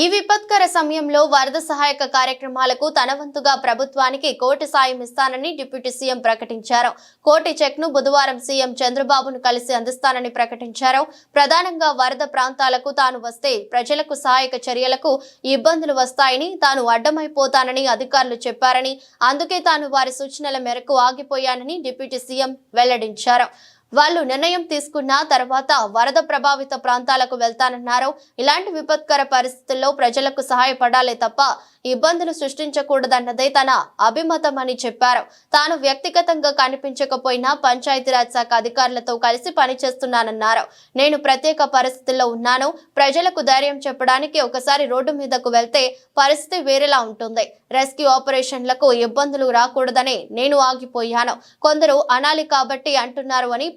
ఈ విపత్కర సమయంలో వరద సహాయక కార్యక్రమాలకు తన వంతుగా ప్రభుత్వానికి కోటి సాయం ఇస్తానని డిప్యూటీ సీఎం ప్రకటించారు. కోటి చెక్ను బుధవారం సీఎం చంద్రబాబును కలిసి అందిస్తానని ప్రకటించారు. ప్రధానంగా వరద ప్రాంతాలకు తాను వస్తే ప్రజలకు సహాయక చర్యలకు ఇబ్బందులు వస్తాయని తాను అడ్డమైపోతానని అధికారులు చెప్పారని అందుకే తాను వారి సూచనల మేరకు ఆగిపోయానని డిప్యూటీ సీఎం వెల్లడించారు. వాళ్ళు నిర్ణయం తీసుకున్న తర్వాత వరద ప్రభావిత ప్రాంతాలకు వెళ్తానన్నారు. ఇలాంటి విపత్కర పరిస్థితుల్లో ప్రజలకు సహాయపడాలే తప్ప ఇబ్బందులు సృష్టించకూడదన్నదే తన అభిమతం అని చెప్పారు. తాను వ్యక్తిగతంగా కనిపించకపోయినా పంచాయతీరాజ్ శాఖ అధికారులతో కలిసి పనిచేస్తున్నానన్నారు. నేను ప్రత్యేక పరిస్థితుల్లో ఉన్నాను. ప్రజలకు ధైర్యం చెప్పడానికి ఒకసారి రోడ్డు మీదకు వెళ్తే పరిస్థితి వేరేలా ఉంటుంది. రెస్క్యూ ఆపరేషన్లకు ఇబ్బందులు రాకూడదని నేను ఆగిపోయాను. కొందరు అనాలి కాబట్టి అంటున్నారు అని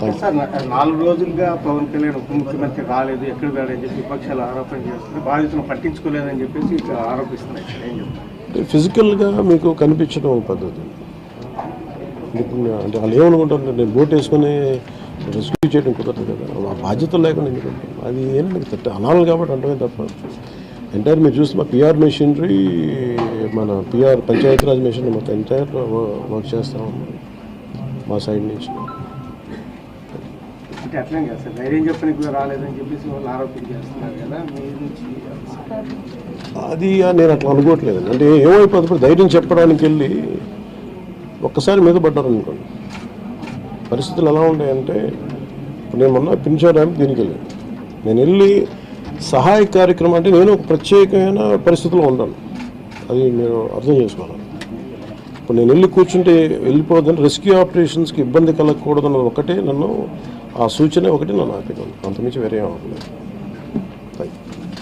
సార్ నా- నాలుగు రోజులుగా పవన్ కళ్యాణ్ ఉప ముఖ్యమంత్రి రాలేదు ఎక్కడ రాడని చెప్పి విపక్షాలు ఆరోపణ చేస్తున్నాయి బాధితులను పట్టించుకోలేదని చెప్పేసి ఏం చెప్తారు? అంటే ఫిజికల్గా మీకు కనిపించడం ఒక పద్ధతి. అంటే వాళ్ళు ఏమనుకుంటారు నేను బోట్ వేసుకొని రెస్క్యూ చేయడం కుదరదు కదా. ఆ బాధ్యత లేకుండా ఎందుకు ఉంటాను? అది ఏంటంటే తట్ట అనాలి కాబట్టి అంటమే తప్ప. ఎంటైర్ మీరు చూస్తే మా పిఆర్ మెషినరీ మన పిఆర్ పంచాయతీరాజ్ మెషినరీ మొత్తం ఎంటైర్ వర్క్ చేస్తా ఉన్నాం. మా సైడ్ నుంచి. అంటే అట్లనే కదా సార్. ధైర్యం చెప్పడానికి కూడా రాలేదని చెప్పేసి వాళ్ళు ఆరోపణ చేస్తున్నారు కదా. మీ నుంచి అది నేను అట్లా అనుకోవట్లేదు. అంటే ఏమైపోతుంది? ఇప్పుడు ధైర్యం చెప్పడానికి వెళ్ళి ఒక్కసారి మీద పడ్డారనుకోండి పరిస్థితులు ఎలా ఉంటాయంటే నేను మొన్న పింఛా డ్యామ్ దీనికి వెళ్ళాను. నేను వెళ్ళి సహాయ కార్యక్రమం అంటే నేను ఒక ప్రత్యేకమైన పరిస్థితిలో ఉన్నాను. అది మీరు అర్థం చేసుకోవాలి. ఇప్పుడు నేను వెళ్ళి కూర్చుంటే వెళ్ళిపోదని రెస్క్యూ ఆపరేషన్స్కి ఇబ్బంది కలగకూడదన్న ఒకటే నన్ను ఆ సూచన ఒకటి నన్ను ఆపినాను అంతమించి వేరే ఏం